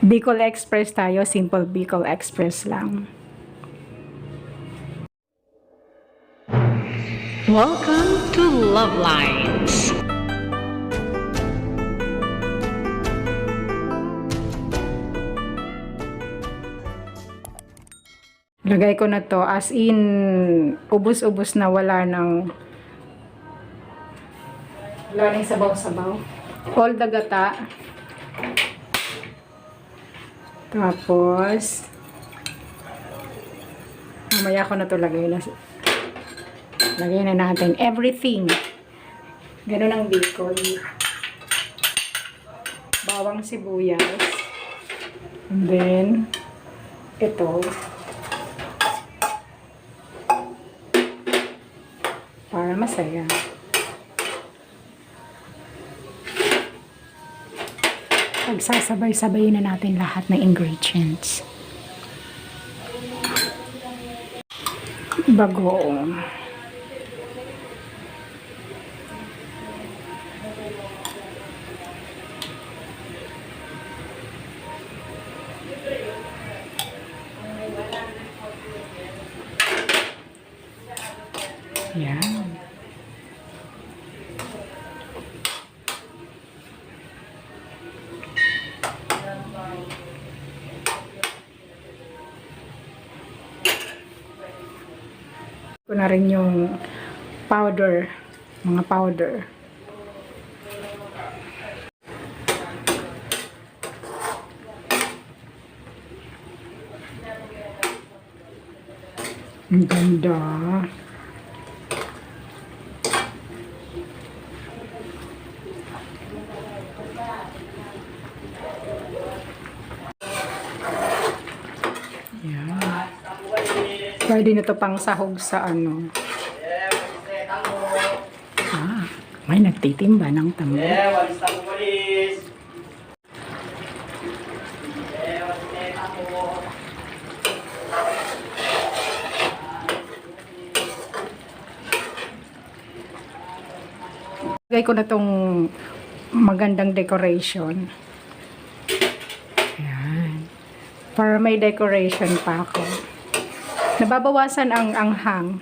Bicol Express tayo, simple Bicol Express lang. Welcome to Love Lines. Lagay ko na to as in ubos-ubos na wala ng wala nang sabaw-sabaw. All the gata. Tapos mamaya ko na to lagay na lagay na natin everything. Ganun ang bacon. Bawang sibuyas. And then ito para masaya. Pagsasabay-sabay na natin lahat ng ingredients. Bagoong. Yan. Ko na rin yung powder, mga powder. Ang ganda. Pwede nito pang sahog sa ano. Ah, may nagtitimba ng tambo. Walis na po, walis. Walis na po. Lagay ko na tong magandang decoration. Ayan. Para may decoration pa ako. Nababawasan ang anghang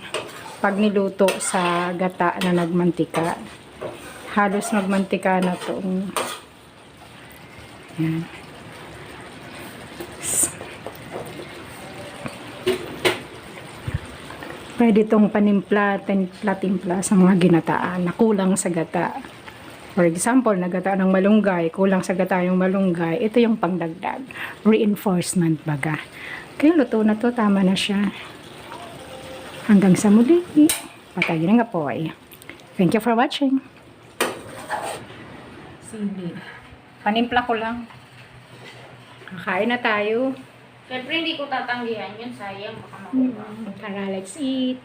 pag niluto sa gata na nagmantika. Halos nagmantika na tong Ayan. Pwede itong panimpla, timpla-timpla sa mga ginataan na kulang sa gata. For example, nagata ng malunggay, kulang sa gata yung malunggay, ito yung pangdagdag. Reinforcement baga. Kaya luto na to, tama na siya. Hanggang sa muli. Patayin nga po ay. Thank you for watching. Sili. Panimpla ko lang. Kakain na tayo. Siyempre, hindi ko tatanggihan yun. Sayang, baka makuha. Tara, let's eat.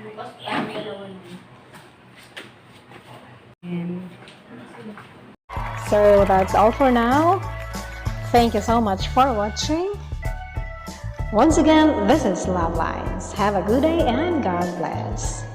Bukas, yan, dalawin mo. So that's all for now. Thank you so much for watching. Once again, this is Love Lines. Have a good day and God bless.